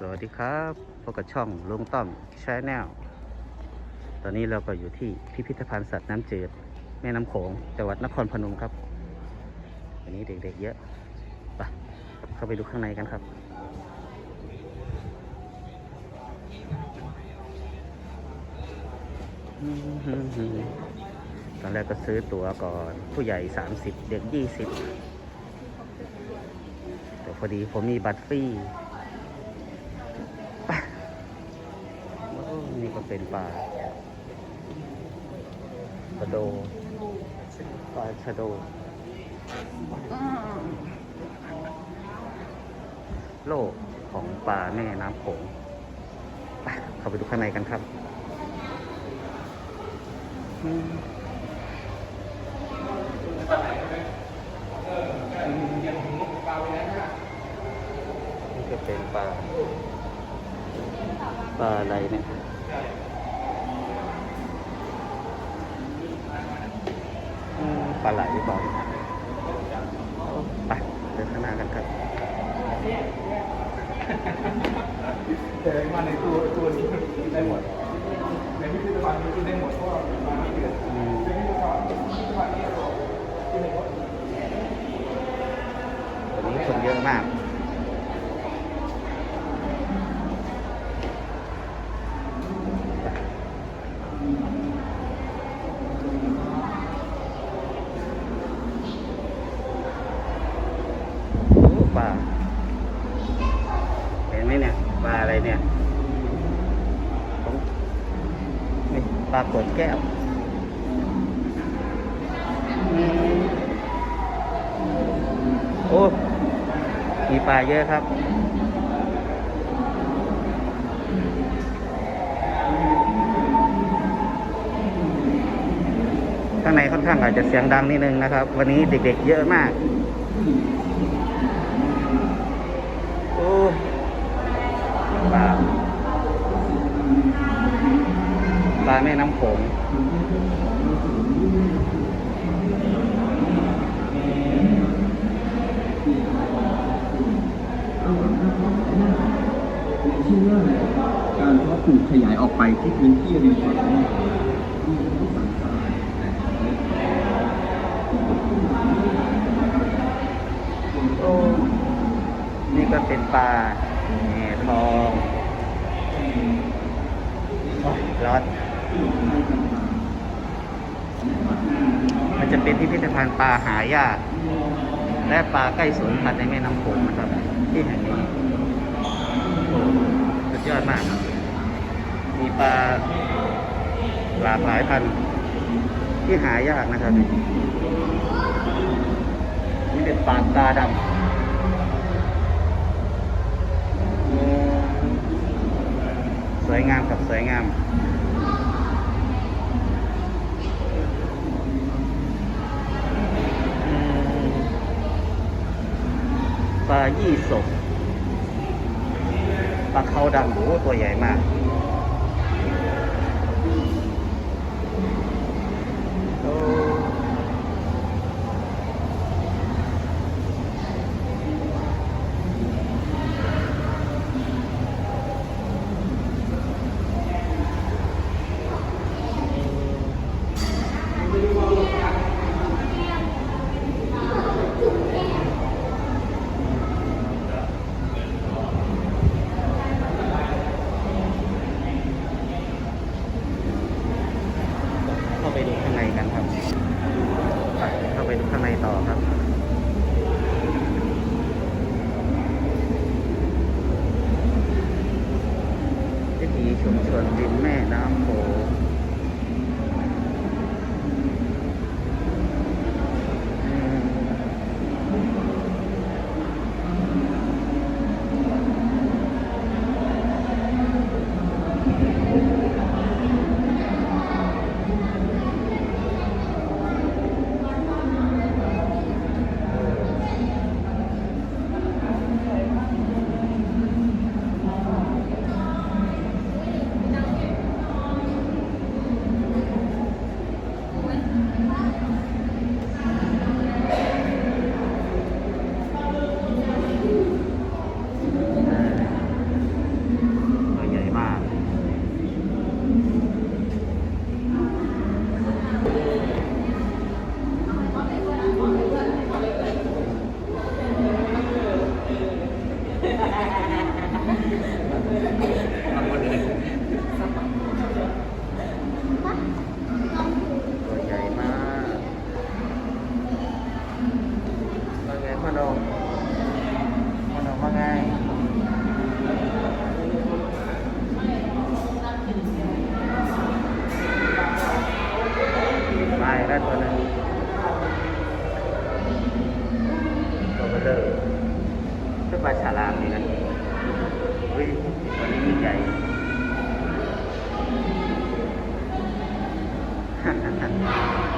สวัสดีครับพบกับช่องลุงต้อมชาแนลตอนนี้เราก็อยู่ที่พิพิธภัณฑ์สัตว์น้ำจืด แม่น้ำโขงจังหวัดนครพนมครับ วันนี้เด็กๆเยอะไปเข้าไปดูข้างในกันครับ ตอนแรกก็ซื้อตั๋วก่อนผู้ใหญ่ 30 เด็ก 20 แต่พอดีผมมีบัตรฟรี โอ้นี่ก็ เป็นปลาชะโดปลาชะโดโลกของปลาแม่น้ำโขงไปเข้าไปดูข้างในกันครับนี่ก็เป็นปลาปลาอะไรเนี่ย ปลาไหลหรือเปล่าเอาไปเดินข้างหน้ากันครับแต่มาในตัวตัวนี้ได้หมดในพิพิธภัณฑ์นี้ได้หมดเพราะว่ามาไม่เกิดอืมในพิพิธภัณฑ์พิพิธภัณฑ์นี้เราที่ในวัดวันนี้คนเยอะมาก โอ้ปลา เห็นไหมเนี่ย ปลาอะไรเนี่ยผมนี่ปลากดแก้วอืมโอ้ มี ปลาเยอะครับ ข้างในค่อนข้างอาจจะเสียงดังนิดนึงนะครับ วันนี้เด็กๆเยอะมาก โอ้ปลาปลาแม่น้ำโขง ชื่อว่าการเพาะปลูกข ยายออกไปที่พื้นที่ริมฝั่งที่สันทรายโอ้นี่ก็เป็นปลาแหน่ทองรอนมันจะเป็นพิพิธภัณฑ์ปลาหายาก และปลาใกล้สูญพันธุ์ในแม่น้ำโขงนะครับ ที่แห่งนี้โอ้สุดยอดมาก มีปลาหลากหลายพันธุ์ที่หายากนะครับนี่เป็นปลาตาดำสวยงามกับสวยงาม ปลายี่สกปลาเขาดำโอ้ตัวใหญ่มาก โอ้เข้าไปดูข้างในกันครับไปเข้าไปดูข้างในต่อครับ วิถี ชุมชนริมแม่น้ำโขง ハハハハ!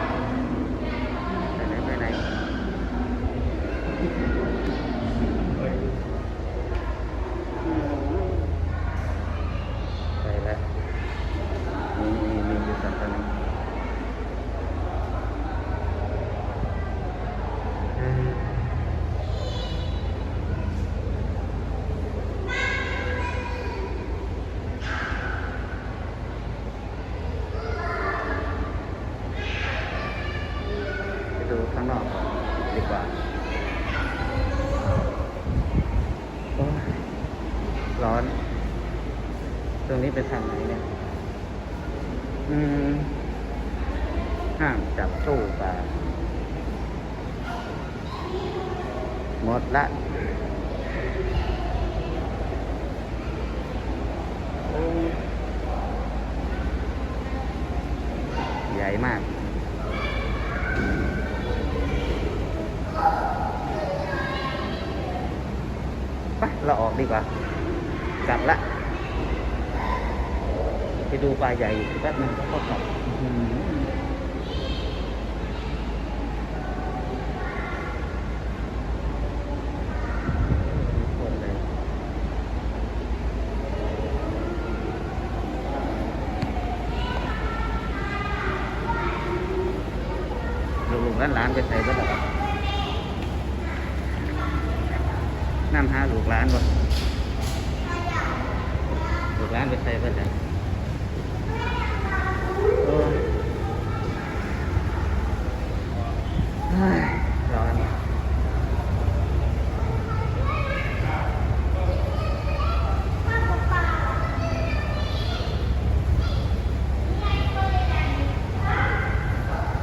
นอกดีกว่าร้อน ตรงนี้ไปทางไหนเนี่ย อืม ห้ามจับตู้ปลาหมดละ ใหญ่มาก ไปเราออก ดีกว่า กลับละ ไปดูปลาใหญ่แป๊บนึงก็กลับอื้อหือคนเลยลูกๆร้านๆไปใส่ก็ได้ น้ำหาลูกร้านบ่ลูกร้านไปใส่ไปได้โอ้ยเฮ้ยร้อน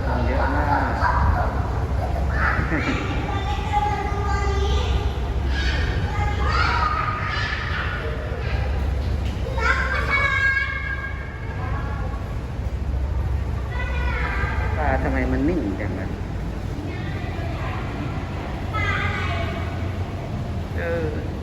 คนเยอะมากปลาทำไมมันนิ่งจังเลย เ